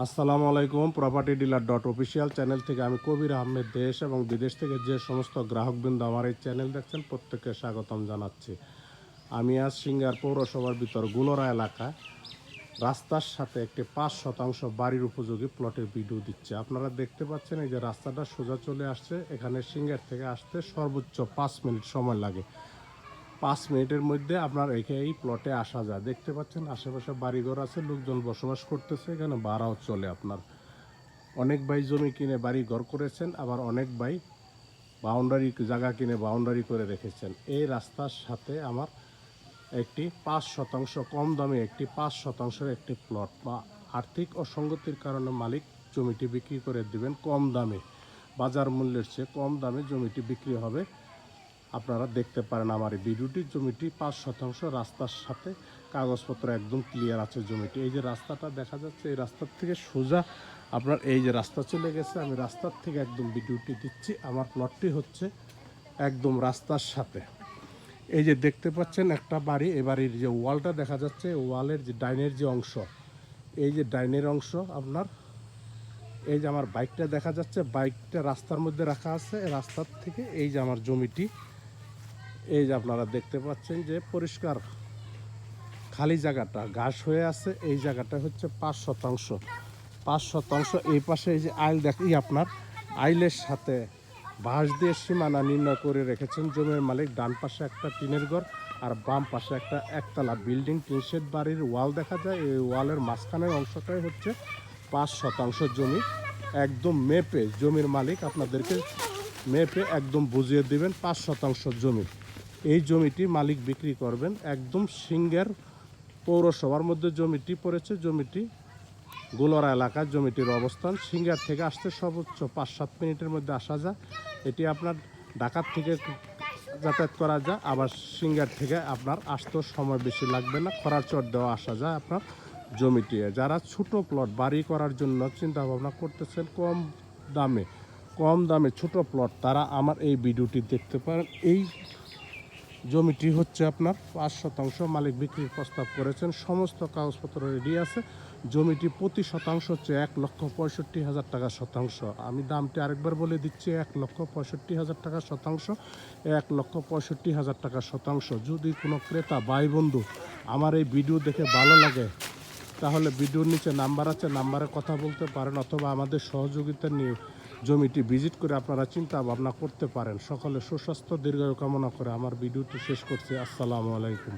আসসালামু আলাইকুম property dealer dot official channel থেকে আমি কবির আহমেদ দেশ এবং বিদেশ থেকে যে সমস্ত গ্রাহকবৃন্দ আমার এই চ্যানেল দেখছেন, প্রত্যেককে স্বাগতম জানাচ্ছি। আমি আজ সিঙ্গার পৌরসভার ভিতর গুলরা এলাকা, রাস্তার সাথে একটি পাঁচ শতাংশ বাড়ির উপযোগী প্লটের ভিডিও দিচ্ছে। আপনারা দেখতে পাচ্ছেন এই যে রাস্তাটা সোজা চলে আসছে, এখানে সিঙ্গার থেকে আসতে সর্বোচ্চ পাঁচ মিনিট সময় লাগে। পাঁচ মিনিটের মধ্যে আপনার এই প্লটে আসা যায়। দেখতে পাচ্ছেন, আশেপাশে বাড়িঘর আছে, লোকজন বসবাস করতেছে, এখানে ভাড়াও চলে আপনার। অনেক ভাই জমি কিনে বাড়ি ঘর করেছেন, আবার অনেক ভাই বাউন্ডারি জায়গা কিনে বাউন্ডারি করে রেখেছেন। এই রাস্তার সাথে আমার একটি পাঁচ শতাংশ, কম দামে একটি পাঁচ শতাংশের একটি প্লট বা আর্থিক অসঙ্গতির কারণে মালিক জমিটি বিক্রি করে দিবেন কম দামে। বাজার মূল্যের চেয়ে কম দামে জমিটি বিক্রি হবে। আপনারা দেখতে পারেন আমার এই ভিডিওটি। জমিটি পাঁচ শতাংশ রাস্তার সাথে, কাগজপত্র একদম ক্লিয়ার আছে জমিটি। এই যে রাস্তাটা দেখা যাচ্ছে, এই রাস্তার থেকে সোজা আপনার এই যে রাস্তা চলে গেছে। আমি রাস্তার থেকে একদম ভিডিওটি দিচ্ছি। আমার প্লটটি হচ্ছে একদম রাস্তার সাথে। এই যে দেখতে পাচ্ছেন একটা বাড়ি এই বাড়ির যে ওয়ালটা দেখা যাচ্ছে ওয়ালের যে ডাইনের যে অংশ, এই যে ডাইনের অংশ আপনার, এই যে আমার বাইকটা দেখা যাচ্ছে। বাইকটা রাস্তার মধ্যে রাখা আছে। রাস্তার থেকে এই যে আমার জমিটি এই যে আপনারা দেখতে পাচ্ছেন যে পরিষ্কার খালি জায়গাটা ঘাস হয়ে আছে, এই জায়গাটা হচ্ছে পাঁচ শতাংশ। পাঁচ শতাংশ, এই পাশে এই যে আইল দেখি আপনার আইলের সাথে বাঁশ দিয়ে সীমানা নির্ণয় করে রেখেছেন জমির মালিক, ডান পাশে একটা টিনের ঘর আর বাম পাশে একটা একতলা বিল্ডিং, টিনশেড বাড়ির ওয়াল দেখা যায়, এই ওয়ালের মাঝখানের অংশটাই হচ্ছে পাঁচ শতাংশ জমি। একদম মেপে জমির মালিক আপনাদেরকে মেপে একদম বুঝিয়ে দিবেন, পাঁচ শতাংশ জমি। এই জমিটি মালিক বিক্রি করবেন। একদম সিঙ্গের পৌরসভার মধ্যে জমিটি পড়েছে, জমিটি গোলরা এলাকার জমিটির অবস্থান। সিঙ্গার থেকে আসতে সর্বোচ্চ পাঁচ সাত মিনিটের মধ্যে আসা যায়। এটি আপনার ঢাকার থেকে যাতায়াত করা যায়, আবার সিঙ্গার থেকে আপনার আসতেও সময় বেশি লাগবে না, খরার চট দেওয়া আসা যায় আপনার জমিটি। যারা ছোট প্লট বাড়ি করার জন্য চিন্তা ভাবনা করতেছেন, কম দামে কম দামে ছোট প্লট তারা আমার এই ভিডিওটি দেখতে পারেন। এই জমিটি হচ্ছে আপনার পাঁচ শতাংশ মালিক বিক্রির প্রস্তাব করেছেন। সমস্ত কাগজপত্র রেডি আছে। জমিটি প্রতি শতাংশ হচ্ছে এক লক্ষ পঁয়ষট্টি হাজার টাকা শতাংশ। আমি দামটি আরেকবার বলে দিচ্ছি, এক লক্ষ পঁয়ষট্টি হাজার টাকা শতাংশ, এক লক্ষ পঁয়ষট্টি হাজার টাকা শতাংশ। যদি কোনো ক্রেতা, ভাই, বন্ধু আমার এই ভিডিও দেখে ভালো লাগে, তাহলে ভিডিওর নিচে নাম্বার আছে, নাম্বারে কথা বলতে পারেন অথবা আমাদের সহযোগিতা নিয়ে জমিটি ভিজিট করে আপনারা চিন্তা ভাবনা করতে পারেন। সকলে সুস্বাস্থ্য, দীর্ঘায়ু কামনা করে আমার ভিডিওটি শেষ করছি। আসসালামু আলাইকুম।